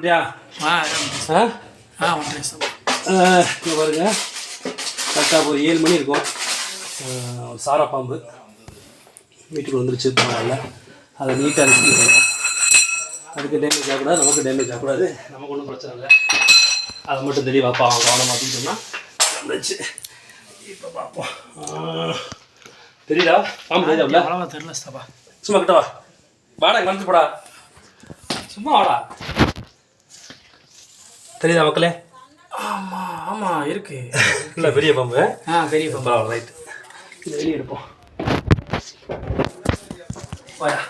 அப்படியா? ஆ ஆ? ஆ வந்துட்டேன் சார் இங்கே பாருங்க. கரெக்டாக ஒரு ஏழு மணி இருக்கும். சாரா பாம்பு. வீட்டுக்கு வந்துருச்சு பரவாயில்ல அதை நீட்டாக அனுப்பிச்சிருக்கோம் அதுக்கு டேமேஜ் ஆகக்கூடாது நமக்கு டேமேஜ் ஆகக்கூடாது. நமக்கு ஒன்றும் பிரச்சனை இல்லை. அதை மட்டும் தெளிவாக பாவம் கவனமாக அப்படின்னு சொன்னால் வந்துச்சு இப்போ பார்ப்போம். தெரியுதா? பாம்பு அவ்வளோவா தெரியல ஸ்தபா சும்மா கிட்ட வா. வாடா போடா. சும்மா வாடா. தெரியுதா மக்களே? ஆமாம் ஆமாம் இருக்கு. இல்லை பெரிய பாம்பு. ஆ பெரிய பாம்பா. ரைட் இது வெளியே எடுப்போம். வாயா.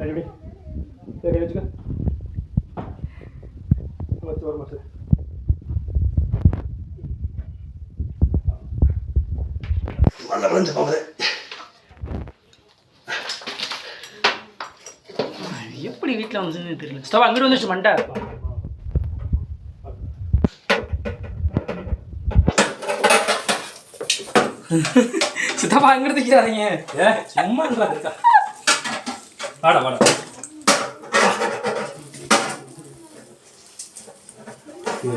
ரெடி ரெடி வச்சுக்க வச்சு வர மாட்டேன் நல்ல விளைஞ்ச பாம்பு எப்படி வீட்டில் வந்துச்சுன்னு தெரியல. ஸ்தபா அங்கிட்டு வந்துச்சு மண்டை. சித்தப்பா அங்கிட்டு தைக்கிறாதீங்க ஏ சும்மா இருக்கா? வாடா வாடா.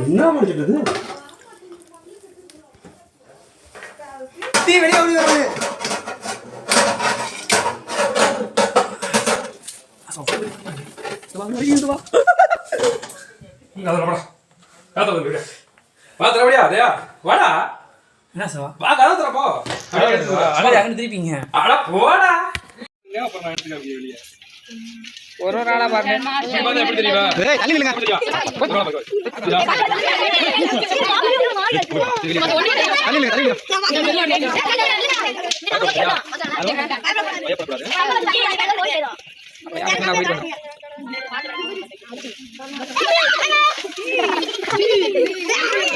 என்ன முடிச்சிட்டு தீ வெளியே ஓடி வருது பாத்திரப்படியா அதயா வாடா என்ன சவா வா கதை திறப்போ அங்கே அங்கிட்டு திருப்பிங்க அட போடா ஒரு ஒரு ஆளா பாருங்க.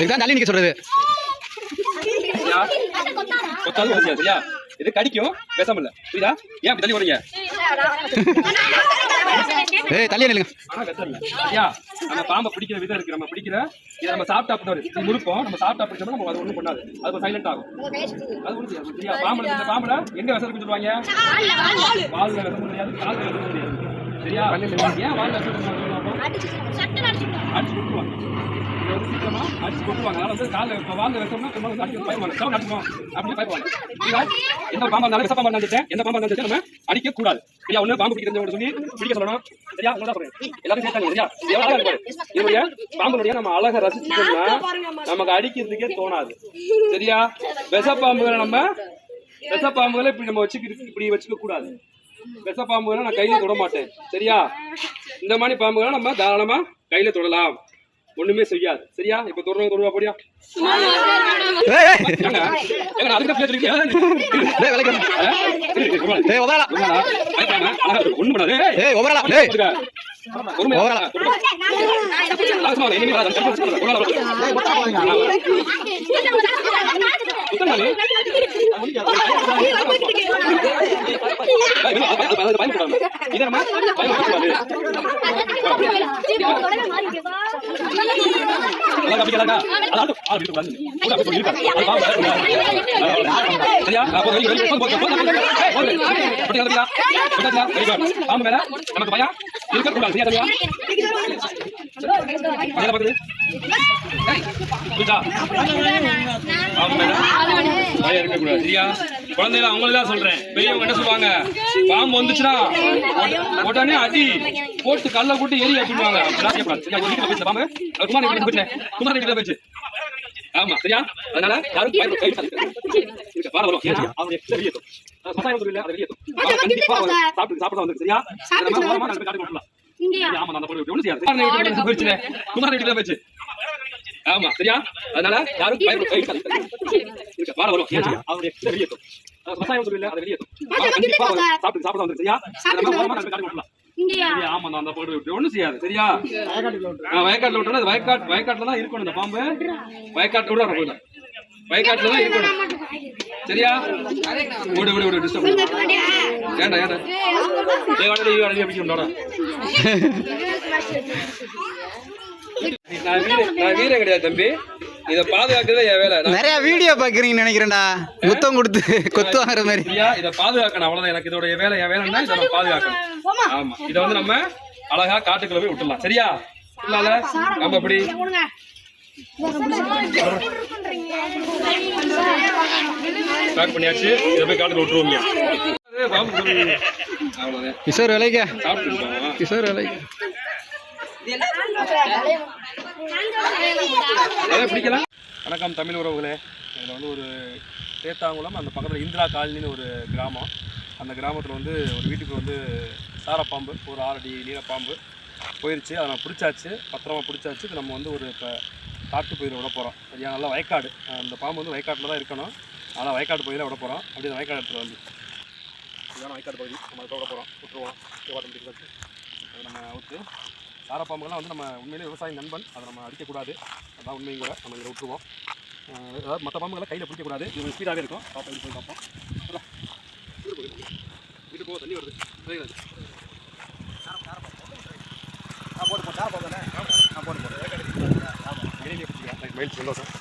இதுதான் தள்ளி நிக்க சொல்றது? கொத்தாலும் வச்சியா, சரியா இது கடிக்கும் பேசாம இல்ல. புரியுதா? ஏன் அப்படி தள்ளி வரீங்க ஏய் தள்ளி நில்லுங்க. ஆனா இல்ல சரியா நம்ம பாம்பை பிடிக்கிற விதம் இருக்கு. நம்ம பிடிக்கிற இதை நம்ம சாப்பிட்டா அப்படி இது முழுப்போம். நம்ம சாப்பிட்டா பிடிச்சோம்னா நம்ம அது ஒண்ணும் பண்ணாது. அது சைலண்ட் ஆகும். அது செய்யாது சரியா? பாம்புல இந்த பாம்புல எங்க விஷம் இருக்குன்னு சொல்லுவாங்க? வால்ல விஷம் கிடையாது கால்ல விஷம் கிடையாது சரியா? ஏன் வால்ல விஷம் சொல்லுவாங்க அடிச்சு கொட்டுவாங்க சீக்கிரமா அடிச்சு கொட்டுவாங்க அதனால வந்து கால்ல இப்ப வால்ல விஷம்னா சும்மா வந்து அடிச்சு பயப்படுவாங்க சவுண்ட் அடிச்சுவோம் அப்படி பயப்படுவாங்க சரியா எந்த பாம்பா இருந்தாலும் விஷ பாம்பா இருந்தாலும் எந்த பாம்பா இருந்தாலும் நம்ம அடிக்க கூடாது சரியா ஒண்ணு பாம்பு பிடிக்கிறவங்க சொல்லி பிடிக்க சொல்லணும் சரியா உங்களா சொல்றேன் எல்லாரும் சேர்த்தாங்க சரியா எவ்வளவு அழகா இருக்கு இதனுடைய பாம்புடைய நம்ம அழகை ரசிச்சோம்னா நமக்கு அடிக்கிறதுக்கே தோணாது சரியா விஷ பாம்புகளை நம்ம விஷ பாம்புகளை இப்படி நம்ம வச்சுக்கிட்டு இப்படி வச்சுக்க கூடாது விஷ பாம்புகளை நான் கையில தொட மாட்டேன். சரியா? இந்த மாதிரி பாம்புகளை நம்ம தாராளமா கையில தொடலாம். ஒண்ணுமே செய்யாது. சரியா? இப்ப தொடர்ந்து தொடுவா போடியா? ஏய் நமக்கு பயம் இருக்கக்கூடாது. சரியா, இருக்கக்கூடாது. சரியா? குழந்தைகள அவங்களுக்கு தான் சொல்றேன். பெரியவங்க என்ன சொல்லுவாங்க பாம்பு வந்துச்சுன்னா உட- உடனே அடி போட்டு கல்ல போட்டு எரி போச்சு பாம்பு? குமார் வீட்டுல போச்சு குமார் வீட்டுல போச்சு ஆமா சரியா? அதனால யாரும் சாப்பிட்டு சாப்பிட வந்து சரியா? ஆமா, நான் விட்டு ஒண்ணும் செய்யாது. குமார் வீட்டுல. ஆமா சரியா? அதனால யாரும் பயப்பட வாரம் அவருடைய வெளியேற்றும். அதை வெளியேற்றும். அவன் சாப்பிட்டு சாப்பிட வந்து சரியா? ஆமா நான் ஒண்ணும் செய்யாது சரியா? வயக்காட்டுல விட்டோம்னா வயக்காட்டு வயக்காட்டுல தான் இருக்கணும் இந்த பாம்பு. வயக்காட்டு விட போயில வயக்காட்டுல தான் இருக்கணும். சரியா? விடு விடு விடு டிஸ்டர்ப் ஏண்டா ஏண்டா? ஏய் வாடா அப்படி சொன்னடா நான் வீரன் நான் வீரன் கிடையாது தம்பி. இதை பாதுகாக்கிறதே என் வேலை. நிறைய வீடியோ பாக்குறீங்கன்னு நினைக்கிறேன்டா. முத்தம் கொடுத்து கொத்து வாங்குற மாதிரி. இதை பாதுகாக்கணும் அவ்வளவுதான். எனக்கு இதோட வேலை என் வேலைன்னா இதை நான் பாதுகாக்கணும். ஆமா. இதை வந்து நம்ம அழகா காட்டுக்குள்ள போய் விட்டுலாம் சரியா? இல்ல நம்ம எப்படி? பேக் பண்ணியாச்சு. இதை போய் காட்டுக்குள்ள விட்டுருவோம்யா. கிஷோர் விலைக்க. கிஷோர் விலைக்க பிடிக்கலாம். வணக்கம் தமிழ் உறவுகளே. இதில் வந்து ஒரு தேத்தாங்குளம் அந்த பக்கத்தில் இந்திரா காலனின்னு ஒரு கிராமம். அந்த கிராமத்தில் வந்து ஒரு வீட்டுக்கு வந்து சாரப்பாம்பு ஒரு ஆறடி நீலப்பாம்பு போயிருச்சு. அதை நான் பிடிச்சாச்சு பத்திரமா பிடிச்சாச்சு. இது நம்ம வந்து ஒரு இப்போ காட்டு பயிரை விட போகிறோம் சரியா? நல்லா வயக்காடு. அந்த பாம்பு வந்து வயக்காட்டில் தான் இருக்கணும். அதனால் வயக்காடு பகுதியில் விட போகிறோம் அப்படி அந்த வயக்காடு இடத்துல வந்து. இதுதான் வயக்காடு பகுதி. நம்ம தோட போகிறோம் விட்டுருவோம் வாட்டர் வச்சு. அதை நம்ம விட்டு சாரப்பாம்புகள்லாம் வந்து நம்ம உண்மையிலே விவசாய நண்பன். அதை நம்ம அடிக்கக்கூடாது. அதான் உண்மையும் கூட. நம்ம இதில் விட்டுருவோம் அதாவது மற்ற பாம்புகளை கையில் பிடிக்கக்கூடாது. இது ஸ்பீடாகவே இருக்கும். பார்ப்போம் போய் பார்ப்போம் வீட்டு போக தண்ணி வருது. கிடையாது போட்டு போட்டு போட்டு சாரப்பாம்பு தானே? ஆ, போட்டு போ. சந்தோஷம்.